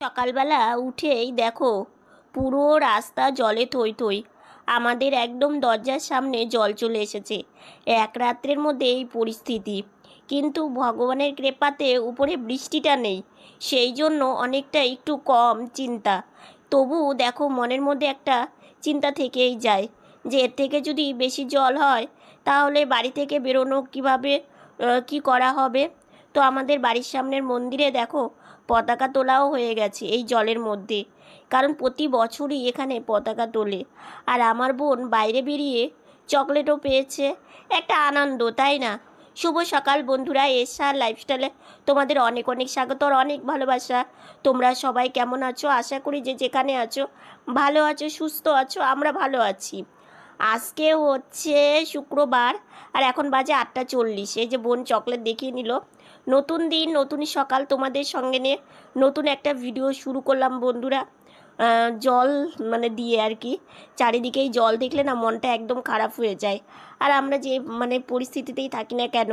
সকালবেলা উঠেই দেখো, পুরো রাস্তা জলে থই থই। আমাদের একদম দরজার সামনে জল চলে এসেছে। এক রাত্রের মধ্যে এই পরিস্থিতি। কিন্তু ভগবানের কৃপাতে উপরে বৃষ্টিটা নেই। সেই জন্য অনেকটা একটু কম চিন্তা। তবু দেখো, মনের মধ্যে একটা চিন্তা থেকেই যায় যে এর থেকে যদি বেশি জল হয়, তাহলে বাড়ি থেকে বেরোনো কীভাবে কি করা হবে? তো আমাদের বাড়ির সামনের মন্দিরে দেখো পতাকা তোলাও হয়ে গেছে এই জলের মধ্যে। কারণ প্রতি বছরই এখানে পতাকা তোলে। আর আমার বোন বাইরে বেরিয়ে চকলেটও পেয়েছে। একটা আনন্দ, তাই না? শুভ সকাল বন্ধুরা এসা লাইফস্টাইলে তোমাদের অনেক অনেক স্বাগত আর অনেক ভালোবাসা। তোমরা সবাই কেমন আছো? আশা করি যে যেখানে আছো, ভালো আছো, সুস্থ আছো, আমরা ভালো আছি। আজকে হচ্ছে শুক্রবার, আর এখন বাজে আটটা চল্লিশ। এই যে বোন চকলেট দেখিয়ে নিল। নতুন দিন নতুন সকাল তোমাদের সঙ্গে নিয়ে নতুন একটা ভিডিও শুরু করলাম বন্ধুরা। জল মানে দিয়ে আর কি। চারিদিকেই জল দেখলে না মনটা একদম খারাপ হয়ে যায়। আর আমরা যে মানে পরিস্থিতিতেই থাকি না কেন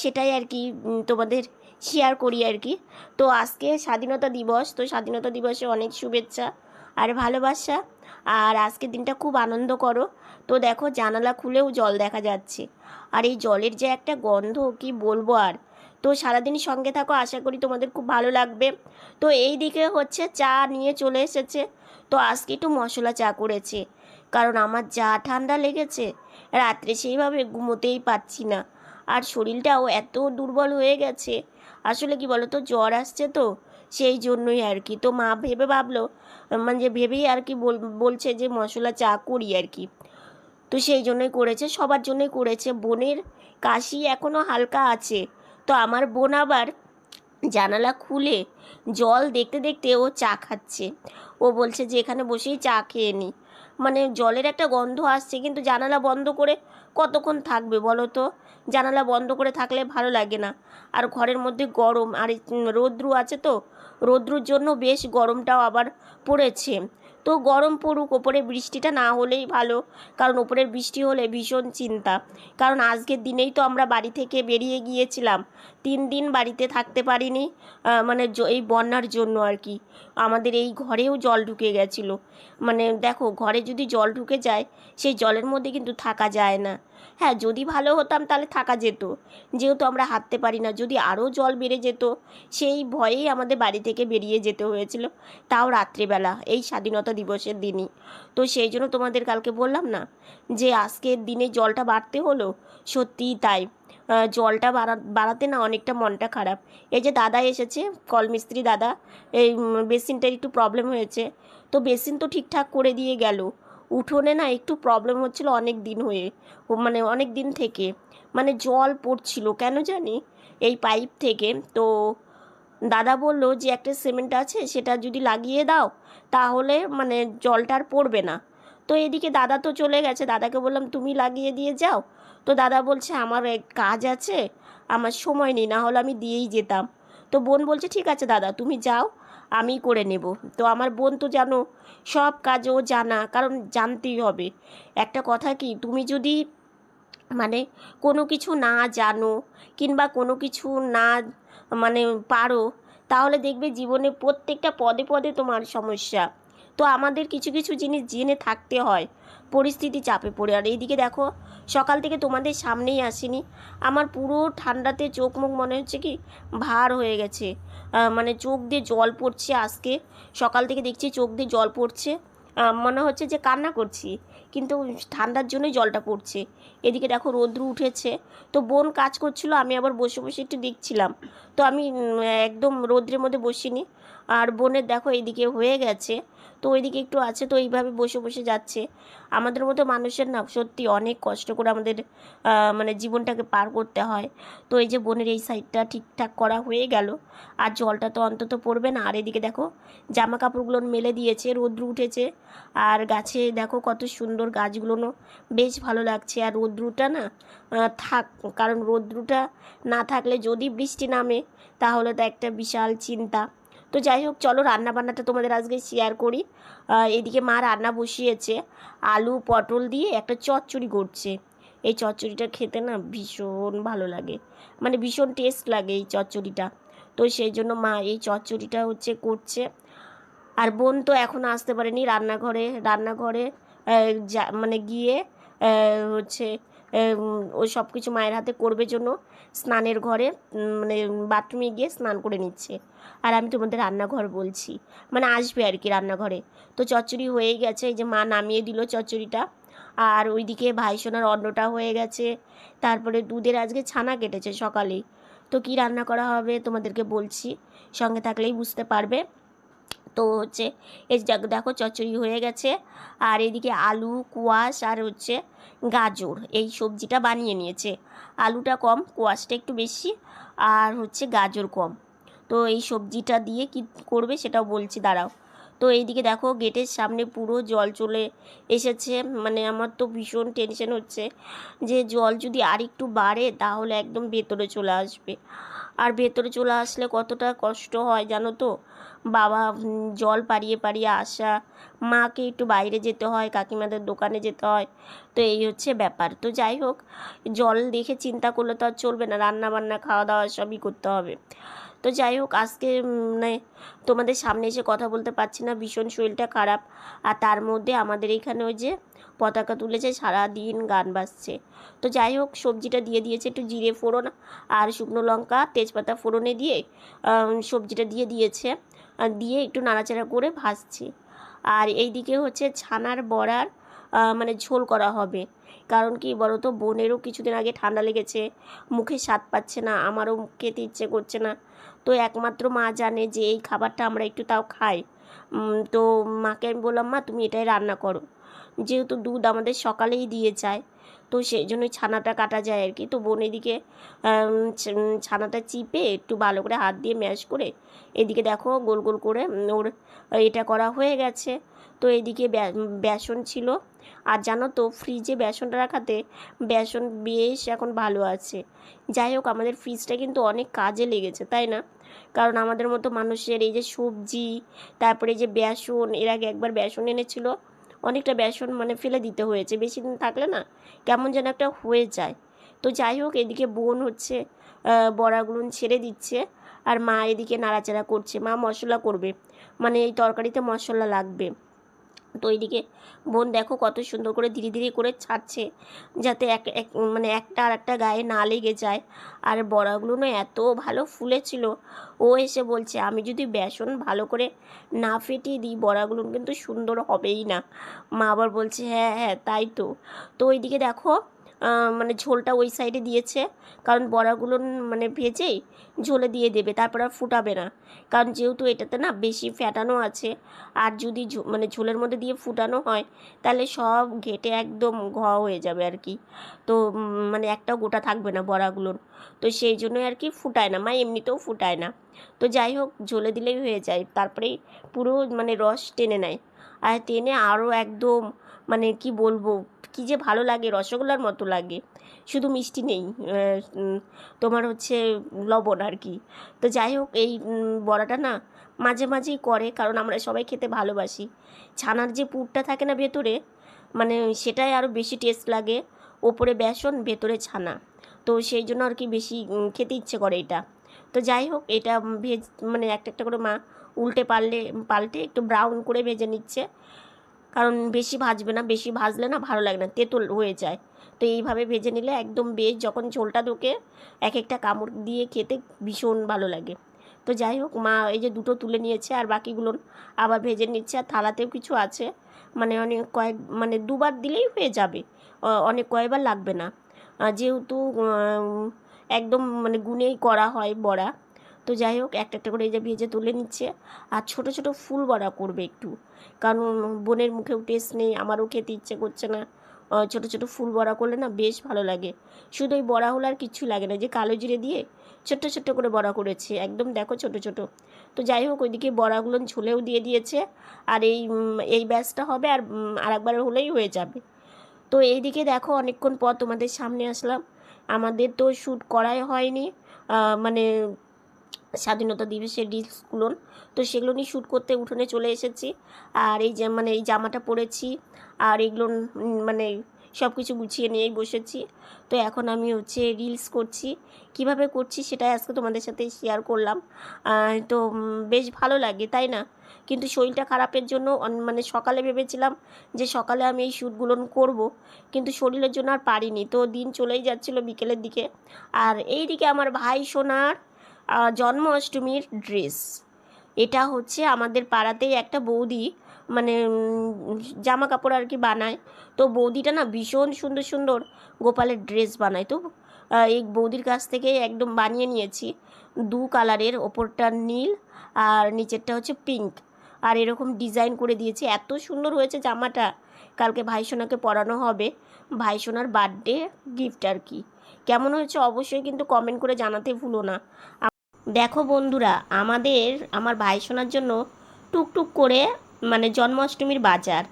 সেটাই আর কি তোমাদের শেয়ার করি আর কি। তো আজকে স্বাধীনতা দিবস, তো স্বাধীনতা দিবসে অনেক শুভেচ্ছা আর ভালোবাসা। আর আজকের দিনটা খুব আনন্দ করো। তো দেখো জানালা খুলেও জল দেখা যাচ্ছে। আর এই জলের যে একটা গন্ধ, কি বলব আর? তো সারাদিন সঙ্গে থাকো, আশা করি তোমাদের খুব ভালো লাগবে। তো এই দিকে হচ্ছে চা নিয়ে চলে এসেছে। তো আজকে একটু মশলা চা করেছে, কারণ আমার যা ঠান্ডা লেগেছে, রাত্রে সেইভাবে ঘুমোতেই পাচ্ছি না। আর শরীরটাও এত দুর্বল হয়ে গেছে, আসলে কি বলো তো জ্বর আসছে তো, সেই জন্যই আর কি। তো মা ভেবে ভাবলো মানে যে ভেবেই আর কি বলছে যে মশলা চা করি আর কি। তো সেই জন্যই করেছে, সবার জন্যই করেছে। বোনের কাশি এখনও হালকা আছে তো আমার বোন আবার জানালা খুলে জল দেখতে দেখতে ও চা খাচ্ছে। ও বলছে যে, এখানে বসেই চা খেয়ে নি। মানে জলের একটা গন্ধ আসছে, কিন্তু জানালা বন্ধ করে কতক্ষণ থাকবে বলো তো? জানালা বন্ধ করে থাকলে ভালো লাগে না। আর ঘরের মধ্যে গরম, আর রৌদ্রু আছে তো, রৌদ্রুর জন্য বেশ গরমটাও আবার পড়েছে। তো গরম পড়ুক, ওপরে বৃষ্টিটা না হলেই ভালো। কারণ ওপরের বৃষ্টি হলে ভীষণ চিন্তা। কারণ আজকের দিনেই তো আমরা বাড়ি থেকে বেরিয়ে গিয়েছিলাম। তিন দিন বাড়িতে থাকতে পারিনি মানে এই বন্যার জন্য আর কি। আমাদের এই ঘরেও জল ঢুকে গেছিল। মানে দেখো, ঘরে যদি জল ঢুকে যায়, সেই জলের মধ্যে কিন্তু থাকা যায় না। হ্যাঁ যদি ভালো হতাম তাহলে থাকা যেত। যেহেতু আমরা হাঁটতে পারি না, যদি আরও জল বেড়ে যেত, সেই ভয়েই আমাদের বাড়ি থেকে বেরিয়ে যেতে হয়েছিল। তাও রাত্রিবেলা, এই স্বাধীনতা দিবসের দিনই। তো সেই জন্য তোমাদের কালকে বললাম না যে আজকের দিনে জলটা বাড়তে হলো? সত্যিই তাই। জলটা বাড়া বাড়াতে না অনেকটা মনটা খারাপ। এই যে দাদা এসেছে, কলমিস্ত্রি দাদা, এই বেসিনটার একটু প্রবলেম হয়েছে। তো বেসিন তো ঠিকঠাক করে দিয়ে গেল। উঠোনে না একটু প্রবলেম হচ্ছিল অনেক দিন হয়ে মানে অনেক দিন থেকে। মানে জল পড়ছিল, কেন জানি? এই পাইপ থেকে। তো দাদা বলল যে একটা সিমেন্ট আছে, সেটা যদি লাগিয়ে দাও, তাহলে মানে জলটা আর পড়বে না। তো এদিকে দাদা তো চলে গেছে, দাদাকে বললাম, তুমি লাগিয়ে দিয়ে যাও। তো দাদা বলছে, আমার এক কাজ আছে, আমার সময় নেই, না হলে আমি দিয়েই যেতাম। তো বোন বলছে, ঠিক আছে দাদা, তুমি যাও, আমি করে নেব। তো আমার বোন তো জানো সব কাজ ও জানা, কারণ জানতেই হবে। একটা কথা কি, তুমি যদি মানে কোনো কিছু না জানো, কিংবা কোনো কিছু না মানে পারো, তাহলে দেখবে জীবনে প্রত্যেকটা পদে পদে তোমার সমস্যা। তো আমাদের কিছু কিছু জিনিস জেনে থাকতে হয়, পরিস্থিতি চাপে পড়ে। আর এইদিকে দেখো, সকাল থেকে তোমাদের সামনেই আসিনি। আমার পুরো ঠান্ডাতে চোখ মুখ মনে হচ্ছে কি, ভার হয়ে গেছে। মানে চোখ দিয়ে জল পড়ছে আজকে। সকাল থেকে দেখছি চোখ দিয়ে জল পড়ছে। মনে হচ্ছে যে কান্না করছি, কিন্তু ঠান্ডার জন্যই জলটা পড়ছে। এদিকে দেখো রৌদ্র উঠেছে, তো বোন কাজ করছিল, আমি আবার বসে বসে একটু দেখছিলাম। তো আমি একদম রৌদ্রের মধ্যে বসিনি আর বোনের দেখো এইদিকে হয়ে গেছে। তো ওইদিকে একটু আছে, তো এইভাবে বসে বসে যাচ্ছে। আমাদের মতো মানুষের না সত্যি অনেক কষ্ট করে আমাদের মানে জীবনটাকে পার করতে হয়। তো এই যে বোনের এই সাইডটা ঠিকঠাক করা হয়ে গেল। আর জলটা তো অন্তত পড়বে না। আর এদিকে দেখো জামা কাপড়গুলো মেলে দিয়েছে, রৌদ্র উঠেছে। আর গাছে দেখো কত সুন্দর গাছগুলো বেশ ভালো লাগছে। আর রৌদ্রটা না থাক, কারণ রৌদ্রটা না থাকলে যদি বৃষ্টি নামে তাহলে তো একটা বিশাল চিন্তা। তো যাই হোক, চলো রান্না বান্নাটা তোমাদের আজকে শেয়ার করি। এদিকে মা রান্না বসিয়েছে, আলু, পটল দিয়ে একটা চচ্চড়ি করছে। এই চচ্চড়িটা খেতে না ভীষণ ভালো লাগে। মানে ভীষণ টেস্ট লাগে এই চচ্চড়িটা। তো সেই জন্য মা এই চচ্চড়িটা হচ্ছে করছে। আর বোন তো এখন আসতে পারেনি রান্নাঘরে। রান্নাঘরে যা মানে গিয়ে হচ্ছে ও সব কিছু মায়ের হাতে করবে জন্য। স্নানের ঘরে মানে বাথরুমে গিয়ে স্নান করে নিচ্ছে। আর আমি তোমাদের রান্নাঘর বলছি। মানে আসবে আর কি রান্নাঘরে। তো চচ্চড়ি হয়ে গেছে, এই যে মা নামিয়ে দিল চচ্চড়িটা। আর ওইদিকে ভাইসোনার অন্নটা হয়ে গেছে। তারপরে দুধের আজকে ছানা কেটেছে সকালেই। তো কি রান্না করা হবে তোমাদেরকে বলছি। সঙ্গে থাকলেই বুঝতে পারবে। তো হচ্ছে এই দেখো চচ্চড়ি হয়ে গেছে। আর এদিকে আলু, কোয়াশ আর হচ্ছে গাজর, এই সবজিটা বানিয়ে নিয়েছে। আলুটা কম, কোয়াশটা একটু বেশি আর হচ্ছে গাজর কম। তো এই সবজিটা দিয়ে কি করবে সেটাও বলছি, দাঁড়াও। তো এইদিকে দেখো গেটের সামনে পুরো জল চলে এসেছে। মানে আমার তো ভীষণ টেনশন হচ্ছে যে জল যদি আর একটু বাড়ে তাহলে একদম ভেতরে চলে আসবে। আর ভেতরে চলে আসলে কতটা কষ্ট হয় জানো তো? বাবা জল পাড়িয়ে পাড়িয়ে আসা, মাকে একটু বাইরে যেতে হয়, কাকিমাদের দোকানে যেতে হয়। তো এই হচ্ছে ব্যাপার। তো যাই হোক, জল দেখে চিন্তা করলে তো আর চলবে না রান্না বান্না খাওয়া দাওয়া সবই করতে হবে। তো যাই হোক, আজকে মানে তোমাদের সামনে এসে কথা বলতে পারছি না, ভীষণ শরীরটা খারাপ। আর তার মধ্যে আমাদের এখানে ওই যে পতাকা তুলেছে, সারাদিন গান বাজছে। তো যাই হোক, সবজিটা দিয়ে দিয়েছে একটু জিরে ফোড়ন আর শুকনো লঙ্কা, তেজপাতা ফোড়নে দিয়ে সবজিটা দিয়ে দিয়েছে। দিয়ে একটু নাড়াচাড়া করে ভাজছে। আর এইদিকে হচ্ছে ছানার বড়ার মানে ঝোল করা হবে। কারণ কি বলো তো বোনেরও কিছুদিন আগে ঠান্ডা লেগেছে, মুখে স্বাদ পাচ্ছে না, আমারও খেতে ইচ্ছে করছে না। তো একমাত্র মা জানে যে এই খাবারটা আমরা একটু তাও খাই। তো মাকে আমি বললাম, মা, তুমি এটাই রান্না করো। যেহেতু দুধ আমাদের সকালেই দিয়ে যায়, তো সেই জন্যই ছানাটা কাটা যায় আর কি। তো বোন এদিকে ছানাটা চিপে একটু ভালো করে হাত দিয়ে ম্যাশ করে, এদিকে দেখো গোল গোল করে ওর এটা করা হয়ে গেছে। তো এদিকে বেসন ছিল। আর জানো তো ফ্রিজে বেসনটা রাখাতে বেসন বেশ এখন ভালো আছে। যাই হোক, আমাদের ফ্রিজটা কিন্তু অনেক কাজে লেগেছে, তাই না? কারণ আমাদের মতো মানুষের এই যে সবজি, তারপরে যে বেসন, এর আগে একবার বেসন এনেছিল। অনেকটা বেসন মানে ফেলে দিতে হয়েছে, বেশি দিন থাকলে না কেমন যেন একটা হয়ে যায়। তো যাই হোক, এদিকে বোন হচ্ছে বড়াগুলো ছেড়ে দিচ্ছে। আর মা এদিকে নাড়াচাড়া করছে, মা মশলা করবে। মানে এই তরকারিতে মশলা লাগবে। তো এইদিকে বোন দেখো কত সুন্দর করে ধীরে ধীরে করে ছাড়ছে, যাতে এক এক মানে একটা আর একটা গায়ে না লেগে যায়। আর বড়াগুলো না এত ভালো ফুলেছিল, ও এসে বলছে, আমি যদি বেসন ভালো করে না ফেটিয়ে দিই, বড়াগুলো কিন্তু সুন্দর হবেই না। মা আবার বলছে হ্যাঁ হ্যাঁ তাই তো। তো ওইদিকে দেখো মানে ঝোলটা ওই সাইডে দিয়েছে। কারণ বড়াগুলো মানে ভেজেই ঝোলে দিয়ে দেবে, তারপর আর ফুটাবে না। কারণ যেহেতু এটাতে না বেশি ফ্যাটানো আছে, আর যদি মানে ঝোলের মধ্যে দিয়ে ফুটানো হয়, তাহলে সব ঘেটে একদম ঘ হয়ে যাবে আর কি। তো মানে একটাও গোটা থাকবে না বড়াগুলোর। তো সেই জন্যই আর কি ফুটায় না, মা এমনিতেও ফুটায় না। তো যাই হোক, ঝোলে দিলেই হয়ে যায়, তারপরেই পুরো মানে রস টেনে নেয়। আর টেনে আরও একদম মানে কি বলব কি যে ভালো লাগে, রসগোল্লার মতো লাগে। শুধু মিষ্টি নেই তোমার হচ্ছে লবণ আর কি। তো যাই হোক, এই বড়াটা না মাঝে মাঝেই করে, কারণ আমরা সবাই খেতে ভালোবাসি। ছানার যে পুরটা থাকে না ভেতরে মানে সেটাই আরও বেশি টেস্ট লাগে। ওপরে বেসন, ভেতরে ছানা। তো সেই জন্য আর কি বেশি খেতে ইচ্ছে করে এটা। তো যাই হোক, এটা ভেজ মানে একটা একটা করে মা উল্টে পারলে পাল্টে একটু ব্রাউন করে ভেজে নিচ্ছে। কারণ বেশি ভাজবে না, বেশি ভাজলে না ভালো লাগে না, তেঁতুল হয়ে যায়। তো এইভাবে ভেজে নিলে একদম বেশ যখন ঝোলটা ঢোকে এক একটা কামড় দিয়ে খেতে ভীষণ ভালো লাগে। তো যাই হোক, মা এই যে দুটো তুলে নিয়েছে আর বাকিগুলো আবার ভেজে নিচ্ছে, আর থালাতেও কিছু আছে। মানে অনেক কয়েক মানে দুবার দিলেই হয়ে যাবে। অনেক কয়েকবার লাগবে না। যেহেতু একদম মানে গুনেই করা হয় বড়া তো যাই হোক একটা একটা করে এই যে ভেজে তুলে নিচ্ছে। আর ছোট ছোট ফুল বড়া করবে একটু। কারণ বোনের মুখেও টেস্ট নেই, আমারও খেতে ইচ্ছে করছে না। ছোট ছোট ফুল বড়া করলে না বেশ ভালো লাগে। শুধু ওই বড়া হলে আর কিচ্ছু লাগে না, যে কালো জিরে দিয়ে ছোট্ট ছোট্ট করে বড়া করেছে। একদম দেখো ছোট ছোট। তো যাই হোক, ওইদিকে বড়াগুলো ঝোলেও দিয়ে দিয়েছে। আর এই এই ব্যাচটা হবে আর আরেকবার হলেই হয়ে যাবে। তো এইদিকে দেখো, অনেকক্ষণ পর তোমাদের সামনে আসলাম। আমাদের তো শ্যুট করাই হয়নি। মানে স্বাধীনতা দিবসের রিলসগুলো তো সেগুলো নিয়ে শ্যুট করতে উঠোনে চলে এসেছি। আর এই যে মানে এই জামাটা পরেছি, আর এগুলো মানে সব কিছু গুছিয়ে নিয়েই বসেছি। তো এখন আমি হচ্ছে রিলস করছি। কীভাবে করছি সেটাই আজকে তোমাদের সাথে শেয়ার করলাম। তো বেশ ভালো লাগে, তাই না? কিন্তু শরীরটা খারাপের জন্য মানে সকালে ভেবেছিলাম যে সকালে আমি এই শ্যুটগুলো করব, কিন্তু শরীরের জন্য আর পারিনি। তো দিন চলেই যাচ্ছিল বিকেলের দিকে। আর এই দিকে আমার ভাই সোনার জন্মাষ্টমীর ড্রেস এটা হচ্ছে আমাদের পাড়াতেই একটা বৌদি মানে জামা কাপড় আর কি বানায়। তো বৌদিটা না ভীষণ সুন্দর সুন্দর গোপালের ড্রেস বানায়। তো এই বৌদির কাছ থেকে একদম বানিয়ে নিয়েছি। দু কালারের, ওপরটা নীল আর নিচেরটা হচ্ছে পিঙ্ক আর এরকম ডিজাইন করে দিয়েছে। এত সুন্দর হয়েছে জামাটা। কালকে ভাইসোনাকে পরানো হবে। ভাইসোনার বার্থডে গিফট আর কি। কেমন হয়েছে অবশ্যই কিন্তু কমেন্ট করে জানাতে ভুলো না। দেখো বন্ধুরা আমাদের আমার ভাইসোনার জন্য টুকটুক করে মানে জন্মাষ্টমীর বাজার।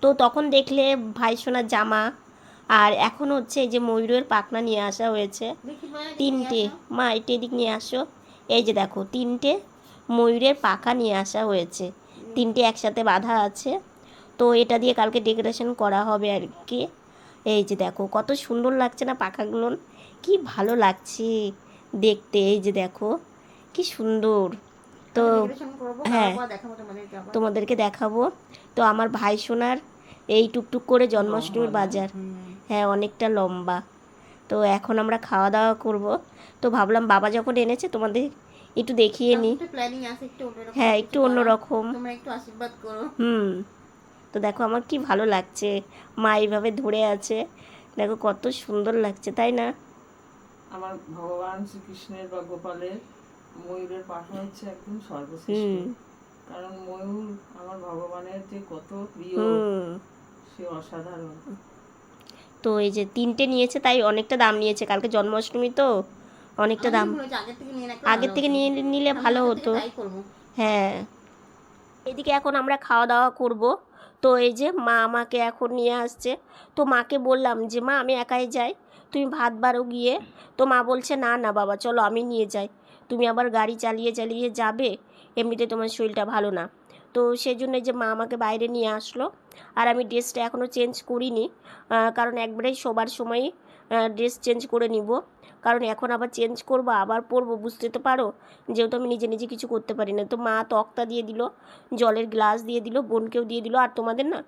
তো তখন দেখলে ভাই ভাইসোনার জামা আর এখন হচ্ছে এই যে ময়ূরের পাখনা নিয়ে আসা হয়েছে। তিনটে মা এটি এদিক নিয়ে আসো। এই যে দেখো তিনটে ময়ূরের পাখা নিয়ে আসা হয়েছে। তিনটে একসাথে বাঁধা আছে। তো এটা দিয়ে কালকে ডেকোরেশন করা হবে আর কি। এই যে দেখো কত সুন্দর লাগছে না পাখাগুলো। কি ভালো লাগছে দেখতে এই যে দেখো। কি সুন্দর। তো হ্যাঁ। তোমাদেরকে দেখাবো। তো আমার ভাই সোনার এই টুকটুক করে জন্মাষ্টমীর বাজার। হ্যাঁ অনেকটা লম্বা। তো এখন আমরা খাওয়া দাওয়া করব। তো ভাবলাম বাবা যখন এনেছে তোমাদের একটু দেখিয়ে নিই প্ল্যানিং আছে একটু অন্যরকম। হ্যাঁ একটু। অন্যরকম। তোমরা একটু আশীর্বাদ করো। হুম। তো দেখো আমার কি ভালো লাগছে। মা এইভাবে ধরে আছে। দেখো কত সুন্দর লাগছে তাই না? আমার ভগবান শ্রীকৃষ্ণের বা গোপালের ময়ূরের পাখা হচ্ছে একদম সর্বশ্রেষ্ঠ। হুম। কারণ ময়ূর আমার ভগবানের যে কত প্রিয় হুম। সে অসাধারণ। তো এই যে তিনটে নিয়েছে তাই অনেকটা দাম নিয়েছে। কালকে জন্মাষ্টমী তো অনেকটা দাম। আগের থেকে নিয়ে নিলে ভালো হতো। হ্যাঁ। এদিকে এখন আমরা খাওয়া দাওয়া করব। তো এই যে মা আমাকে এখন নিয়ে আসছে। তো মাকে বললাম যে মা আমি একাই যাই। তুমি ভাত বারো গিয়ে। তো মা বলছে না না বাবা চলো আমি নিয়ে যাই। তুমি আবার গাড়ি চালিয়ে চালিয়ে যাবে? এমনিতে তোমার শরীরটা ভালো না। তো সেই জন্য যে মা আমাকে বাইরে নিয়ে আসলো। আর আমি ড্রেসটা এখনও চেঞ্জ করিনি। কারণ একবারেই শোবার সময়ই ড্রেস চেঞ্জ করে নিব। কারণ এখন আবার চেঞ্জ করব, আবার পরবো, বুঝতে তো পারো? যেহেতু আমি নিজে নিজে কিছু করতে পারি না। তো মা তক্তা দিয়ে দিল, জলের গ্লাস দিয়ে দিল, বোনকেও দিয়ে দিল, আর তোমাদের না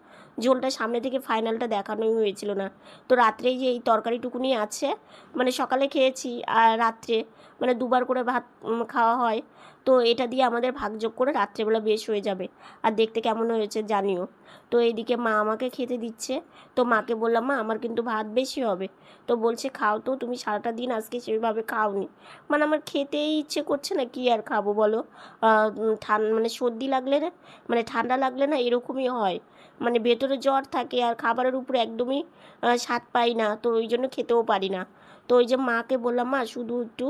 ঝোলটা সামনে থেকে ফাইনালটা দেখানোই হয়েছিল না। তো রাত্রে যে এই তরকারিটুকুনি আছে মানে সকালে খেয়েছি, আর রাত্রে মানে দুবার করে ভাত খাওয়া হয় তো এটা দিয়ে আমাদের ভাগযোগ করে রাত্রেবেলা বেশ হয়ে যাবে। আর দেখতে কেমন হয়েছে জানিও। তো এইদিকে মা আমাকে খেতে দিচ্ছে। তো মাকে বললাম, মা, আমার কিন্তু ভাত বেশি হবে। তো বলছে, খাও তো, তুমি সারাটা দিন আজকে সেভাবে খাওনি। মানে আমার খেতেই ইচ্ছে করছে না কি আর খাব বলো? ঠান্ডা মানে সর্দি লাগলে না মানে ঠান্ডা লাগলে না এরকমই হয়। মানে ভেতরে জ্বর থাকে আর খাবারের উপরে একদমই স্বাদ পাই না। তো ওই জন্য খেতেও পারি না। তো ওই যে মাকে বললাম, মা, শুধু একটু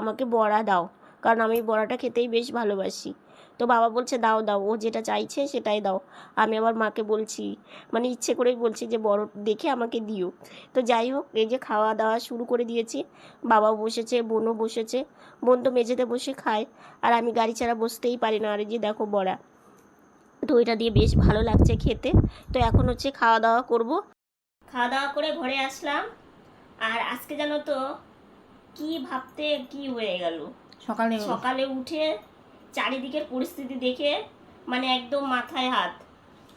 আমাকে বড়া দাও। কারণ আমি বড়াটা খেতেই বেশ ভালোবাসি। তো বাবা বলছে, দাও দাও, ও যেটা চাইছে সেটাই দাও। আমি আবার মাকে বলছি মানে ইচ্ছে করেই বলছি যে, বড়, দেখে আমাকে দিও। তো যাই হোক, এই যে খাওয়া দাওয়া শুরু করে দিয়েছি। বাবাও বসেছে, বোনও বসেছে। বোন তো মেঝেতে বসে খায়, আর আমি গাড়ি ছাড়া বসতেই পারি না। আর যে দেখো বড়া, তো এটা দিয়ে বেশ ভালো লাগছে খেতে। তো এখন হচ্ছে খাওয়া দাওয়া করব। খাওয়া দাওয়া করে ঘরে আসলাম। আর আজকে জানো তো, কি ভাবতে, কি হয়ে গেল? সকালে সকালে উঠে চারিদিকের পরিস্থিতি দেখে মানে একদম মাথায় হাত।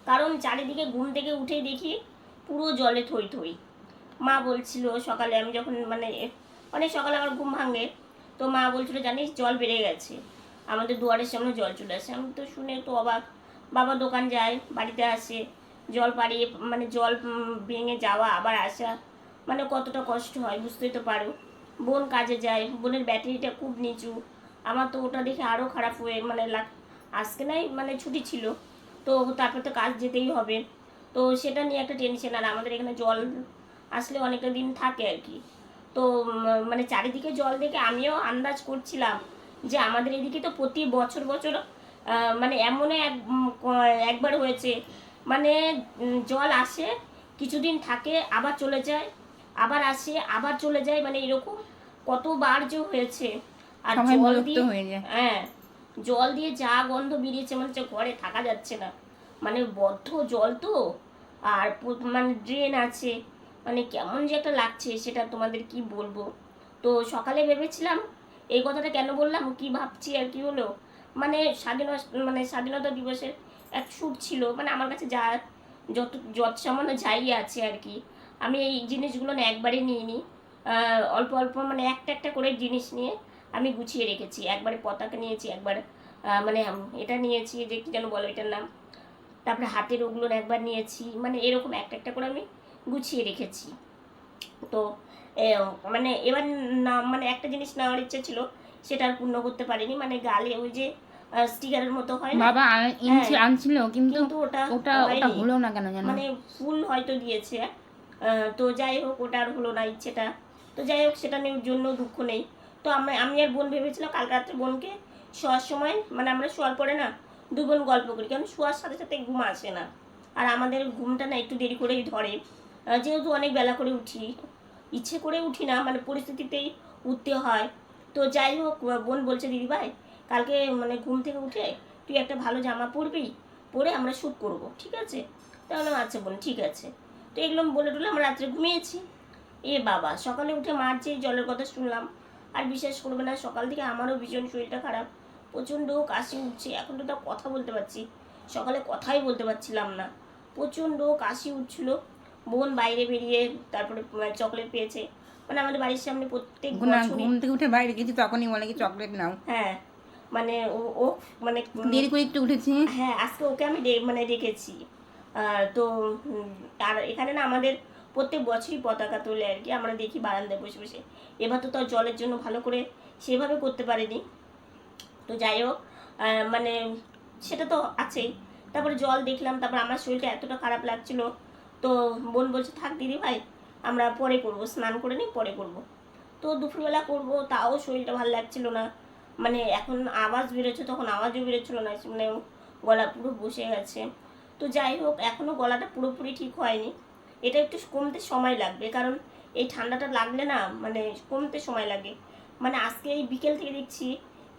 কারণ চারিদিকে ঘুম থেকে উঠেই দেখি পুরো জলে থই থই। মা বলছিল সকালে, আমি যখন মানে অনেক সকালে আমার ঘুম ভাঙে, তো মা বলছিল, জানিস, জল বেড়ে গেছে। আমাদের দুয়ারের সামনে জল চলে আসে। আমি তো শুনে তো অবাক। বাবা দোকান যায়, বাড়িতে আসে। জল পাড়িয়ে মানে জল ভেঙে যাওয়া আবার আসা। মানে কতটা কষ্ট হয়, বুঝতেই তো পারো। বোন কাজে যায়, বোনের ব্যাটারিটা খুব নিচু। আমার তো ওটা দেখে আরও খারাপ হয়ে মানে লাগ আজকে নাই মানে ছুটি ছিল। তো তারপর তো কাজ যেতেই হবে। তো সেটা নিয়ে একটা টেনশন আর আমাদের এখানে জল আসলে অনেকটা দিন থাকে আর কি। তো মানে চারিদিকে জল দেখে আমিও আন্দাজ করছিলাম যে আমাদের এদিকে তো প্রতি বছর বছর মানে এমন এক একবার হয়েছে। মানে জল আসে, কিছুদিন থাকে, আবার চলে যায়। আবার আসে আবার চলে যায় মানে এরকম কতবার যে হয়েছে। আর জল দিয়ে হ্যাঁ জল দিয়ে যা গন্ধ বেরিয়েছে মানে ঘরে থাকা যাচ্ছে না। মানে বদ্ধ জল তো আর মানে ড্রেন আছে। মানে কেমন যে একটা লাগছে সেটা তোমাদের কি বলব? তো সকালে ভেবেছিলাম এই কথাটা কেন বললাম? কি ভাবছি আর কি হলো? মানে স্বাধীনতা মানে স্বাধীনতা দিবসের এক শ্যুট ছিল। মানে আমার কাছে যা যত যত সামান্য যাই আছে আর কি। আমি এই জিনিসগুলো না একবারে নিয়ে নিই অল্প অল্প মানে একটা একটা করে জিনিস নিয়ে আমি গুছিয়ে রেখেছি। একবারে পতাকা নিয়েছি একবার মানে এটা নিয়েছি যে কি যেন বলো এটার নাম। তারপরে হাতের ওগুলোর একবার নিয়েছি। মানে এরকম একটা একটা করে আমি গুছিয়ে রেখেছি। তো মানে এবার না মানে একটা জিনিস নেওয়ার ইচ্ছে ছিল সেটা আর পূর্ণ করতে পারিনি। মানে গালে ওই যে স্টিকারের মতো হয় না? বাবা হ্যাঁ। আনছিল কিন্তু ওটা ওটা হলো না কেন জানো মানে ফুল হয়তো দিয়েছে। তো যাই হোক, ওটা আর হলো না ইচ্ছেটা। তো যাই হোক, সেটা নিয়ে জন্য দুঃখ নেই। তো আমরা আমি আর বোন ভেবেছিলাম কাল রাত্রে বোনকে শোয়ার সময় মানে আমরা শোয়ার পরে না দু বোন গল্প করি, কারণ শোয়ার সাথে সাথে ঘুম আসে না। আর আমাদের ঘুমটা না একটু দেরি করেই ধরে। যেহেতু অনেক বেলা করে উঠি, ইচ্ছে করে উঠি না মানে পরিস্থিতিতেই উঠতে হয়। তো যাই হোক বোন বলছে, দিদি ভাই, কালকে মানে ঘুম থেকে উঠে তুই একটা ভালো জামা পরবি, পরে আমরা শ্যুট করব, ঠিক আছে? তাহলে আচ্ছা বোন, ঠিক আছে। তো এগুলো বলে টলে আমরা রাত্রে ঘুমিয়েছি। এ বাবা সকালে উঠে মার যে জলের কথা শুনলাম আর বিশ্বাস করবে না সকাল থেকে আমারও ভীষণ শরীরটা খারাপ। প্রচণ্ড কাশি উঠছে এখন তো তাও কথা বলতে পারছি। সকালে কথাই বলতে পারছিলাম না। প্রচণ্ড কাশি উঠছিল। বোন বাইরে বেরিয়ে তারপরে চকলেট পেয়েছে। মানে আমাদের বাড়ির সামনে প্রত্যেক ঘুম থেকে উঠে বাইরে গেছি তখনই বলে কি চকলেট নাও। হ্যাঁ মানে ও ও মানে দেরি করে একটু উঠেছি হ্যাঁ আজকে ওকে আমি মানে রেখেছি তো আর এখানে না আমাদের প্রত্যেক বছরই পতাকা তোলে আর কি। আমরা দেখি বারান্দায় বসে বসে। এবার তো তার জলের জন্য ভালো করে সেভাবে করতে পারিনি। তো যাই হোক মানে সেটা তো আছেই। তারপরে জল দেখলাম, তারপর আমার শরীরটা এতটা খারাপ লাগছিল। তো বোন বলছে, থাক দিদি ভাই, আমরা পরে করব, স্নান করে নিই, পরে করব। তো দুপুরবেলা করব, তাও শরীরটা ভালো লাগছিল না। মানে এখন আওয়াজ বেরোচ্ছে, তখন আওয়াজও বেরোচ্ছিল না। মানে গলা পুরো বসে গেছে। তো যাই হোক এখনও গলাটা পুরোপুরি ঠিক হয়নি। এটা একটু কমতে সময় লাগবে কারণ এই ঠান্ডাটা লাগলে না মানে কমতে সময় লাগে। মানে আজকে এই বিকেল থেকে দেখছি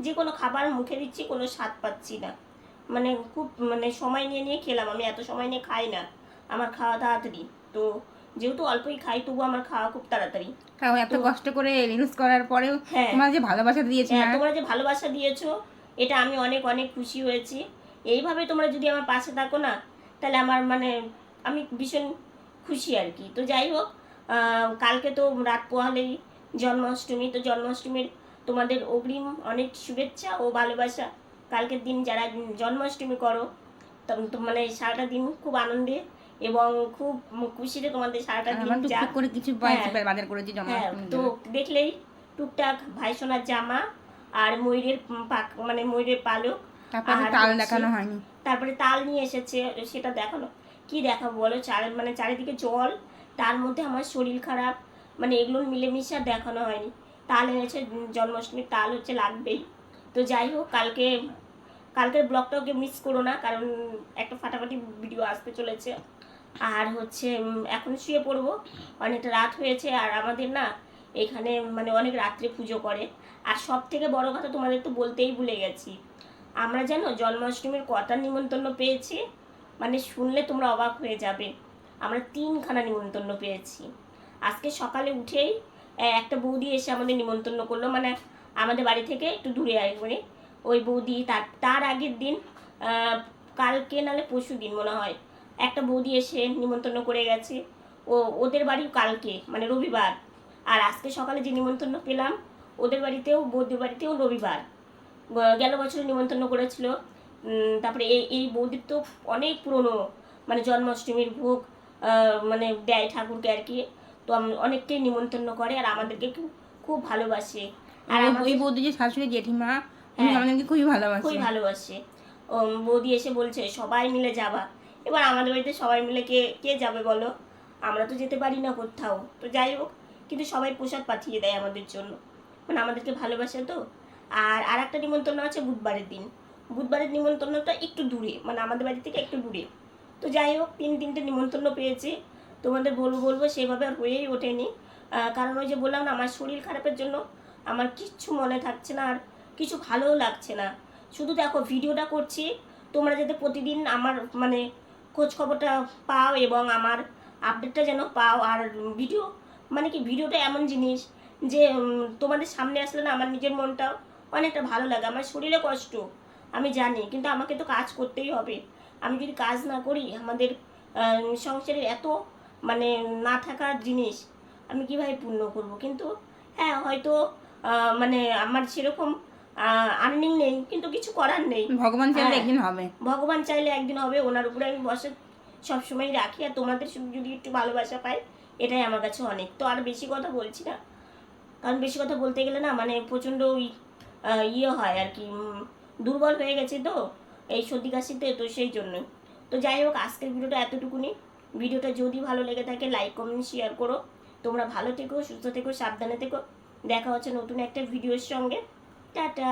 যে কোনো খাবার মুখে দিচ্ছি কোনো স্বাদ পাচ্ছি না। মানে খুব মানে সময় নিয়ে নিয়ে খেলাম আমি এত সময় নিয়ে খাই না আমার খাওয়া তাড়াতাড়ি তো যেহেতু অল্পই খাই তবু আমার খাওয়া খুব তাড়াতাড়ি। তাও এত কষ্ট করে রিলস করার পরেও হ্যাঁ। তোমার যে ভালোবাসা দিয়েছ হ্যাঁ? তোমরা যে ভালোবাসা দিয়েছ এটা আমি অনেক অনেক খুশি হয়েছি। এইভাবে তোমরা যদি আমার পাশে থাকো না তাহলে আমার মানে আমি ভীষণ খুশি আর কি। তো যাই হোক কালকে তো রাত পোহালেই জন্মাষ্টমী তো জন্মাষ্টমীর তোমাদের অগ্রিম অনেক শুভেচ্ছা ও ভালোবাসা। কালকের দিন যারা জন্মাষ্টমী করো তো- মানে সারাটা দিন খুব আনন্দে এবং খুব খুশিতে তোমাদের সারাটা দিন করে কিছু হ্যাঁ। বাজার করেছি হ্যাঁ তো দেখলেই টুকটাক ভাইসোনার জামা আর ময়ূরের পাক মানে ময়ূরের পালক তারপরে তাল দেখানো হয়নি। তারপরে তাল নিয়ে এসেছে সেটা দেখানো কি দেখাবো বলো? চার মানে চারিদিকে জল তার মধ্যে আমার শরীর খারাপ মানে এগুলো মিলেমিশে আর দেখানো হয়নি। তাল এনেছে জন্মাষ্টমীর তাল হচ্ছে লাগবেই। তো যাই হোক কালকে কালকের ব্লগটাকে মিস করো না কারণ একটা ফাটাফাটি ভিডিও আসতে চলেছে। আর হচ্ছে এখন শুয়ে পড়ব। অনেকটা রাত হয়েছে আর আমাদের না এখানে মানে অনেক রাত্রে পুজো করে। আর সব থেকে বড় কথা তোমাদের তো বলতেই ভুলে গেছি। আমরা যেন জন্মাষ্টমীর কটা নিমন্ত্রণ পেয়েছি? মানে শুনলে তোমরা অবাক হয়ে যাবে। আমরা তিনখানা নিমন্ত্রণ পেয়েছি। আজকে সকালে উঠেই একটা বৌদি এসে আমাদের নিমন্ত্রণ করল। মানে আমাদের বাড়ি থেকে একটু দূরে একবারে ওই বৌদি, তার তার আগের দিন কালকে নালে পরশু দিন মনে হয়, একটা বৌদি এসে নিমন্ত্রণ করে গেছে। ও, ওদের বাড়িও কালকে মানে রবিবার। আর আজকে সকালে যে নিমন্ত্রণ পেলাম, ওদের বাড়িতেও, বৌদির বাড়িতেও রবিবার। গেল বছর নিমন্ত্রণ করেছিল। তারপরে এই এই বৌদির তো অনেক পুরনো মানে জন্মাষ্টমীর ভোগ মানে দেয় ঠাকুরকে আর কি। তো অনেককেই নিমন্ত্রণ করে আর আমাদেরকে খুব ভালোবাসে। আর ওই- বৌদি যে শাশুড়ি জেঠিমা হ্যাঁ। আমাদেরকে খুবই ভালোবাসে। খুবই ভালোবাসে। ও, বৌদি এসে বলছে সবাই মিলে যাবা। এবার আমাদের বাড়িতে সবাই মিলে কে কে যাবে বলো? আমরা তো যেতে পারি না কোথাও। তো যাই হোক কিন্তু সবাই প্রসাদ পাঠিয়ে দেয় আমাদের জন্য। মানে আমাদেরকে ভালোবাসে তো। আর আর একটা নিমন্ত্রণ আছে বুধবারের দিন। বুধবারের নিমন্ত্রণটা একটু দূরে মানে আমাদের বাড়ি থেকে একটু দূরে। তো যাই হোক, তিন তিনটে নিমন্ত্রণ পেয়েছি। তোমাদের বলব বলব সেভাবে আর হয়েই ওঠেনি। কারণ ওই যে বললাম না, আমার শরীর খারাপের জন্য আমার কিচ্ছু মনে থাকছে না আর কিছু ভালোও লাগছে না। শুধু দেখো, ভিডিওটা করছি, তোমরা যাতে প্রতিদিন আমার মানে খোঁজ খবরটা পাও এবং আমার আপডেটটা যেন পাও। আর ভিডিও মানে কি, ভিডিওটা এমন জিনিস যে তোমাদের সামনে আসলে না আমার নিজের মনটাও অনেকটা ভালো লাগে আমার শরীরে কষ্ট আমি জানি কিন্তু আমাকে তো কাজ করতেই হবে। আমি যদি কাজ না করি আমাদের সংসারের এত মানে না থাকার জিনিস আমি কীভাবে পূর্ণ করব? কিন্তু হ্যাঁ হয়তো মানে আমার সেরকম আর্নিং নেই কিন্তু কিছু করার নেই। ভগবান চাইলে হ্যাঁ। একদিন হবে। ভগবান চাইলে একদিন হবে ওনার উপরে আমি বসে সবসময় রাখি আর তোমাদের যদি একটু ভালোবাসা পাই এটাই আমার কাছে অনেক। তো আর বেশি কথা বলছি না কারণ বেশি কথা বলতে গেলে না মানে প্রচণ্ড ওই ইয়ে হয় আর কি দুর্বল হয়ে গেছে তো, এই সর্দি কাশিতে, তো সেই জন্য তো যাই হোক, আজকের ভিডিওটা এতটুকুনি। ভিডিওটা যদি ভালো লেগে থাকে লাইক কমেন্ট শেয়ার করো। তোমরা ভালো থেকো, সুস্থ থেকো, সাবধানে থেকো। দেখা হচ্ছে নতুন একটা ভিডিওর সঙ্গে। টাটা!